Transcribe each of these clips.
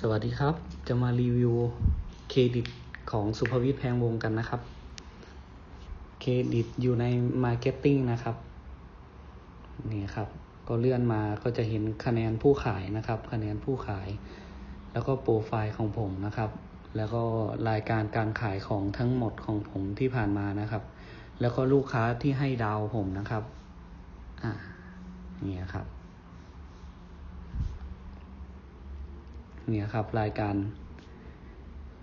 สวัสดีครับ จะมารีวิวเครดิตของสุภวิทย์แพงวงศ์กันนะครับ เครดิตอยู่ในมาร์เก็ตติ้งนะครับ นี่ครับ ก็เลื่อนมาก็จะเห็นคะแนนผู้ขายนะครับ คะแนนผู้ขาย แล้วก็โปรไฟล์ของผมนะครับ แล้วก็รายการการขายของทั้งหมดของผมที่ผ่านมานะครับ แล้วก็ลูกค้าที่ให้ดาวผมนะครับ อ่านี่ครับ เนี่ยครับ รายการ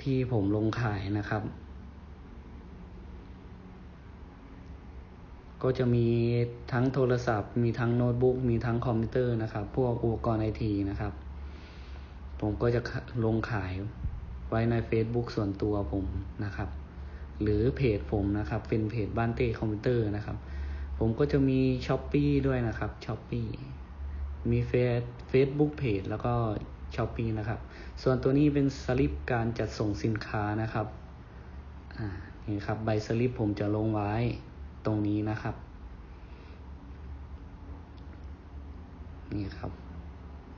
ที่ผมลงขายนะครับ ก็จะมีทั้งโทรศัพท์ มีทั้งโน้ตบุ๊ก มีทั้งคอมพิวเตอร์นะครับ พวกอุปกรณ์ไอทีนะครับ ผมก็จะลงขายไว้ใน Facebook ส่วนตัวผมนะครับ หรือเพจผมนะครับ เป็นเพจบ้านเต้คอมพิวเตอร์นะครับ ผมก็จะมีช้อปปีด้วยนะครับช้อปปีมีเฟซเฟซบุ๊กเพจแล้วก็ ช้อปปีนะครับ ส่วนตัวนี้เป็นสลิปการจัดส่งสินค้านะครับอ่านี่ครับใบสลิปผมจะลงไว้ตรงนี้นะครับ นี่ครับ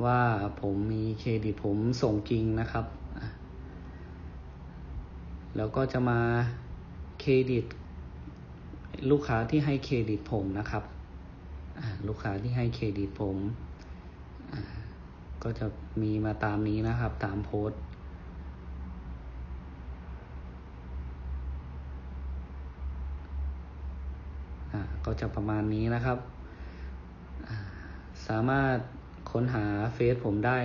ว่าผมมีเครดิตผมส่งจริงนะครับแล้วก็จะมาเครดิต ลูกค้าที่ให้เครดิตผมนะครับลูกค้าที่ให้เครดิตผม ก็จะมีมาตามนี้นะครับ ตามโพสต์อ่าก็จะประมาณนี้นะครับ สามารถค้นหาเฟซผมได้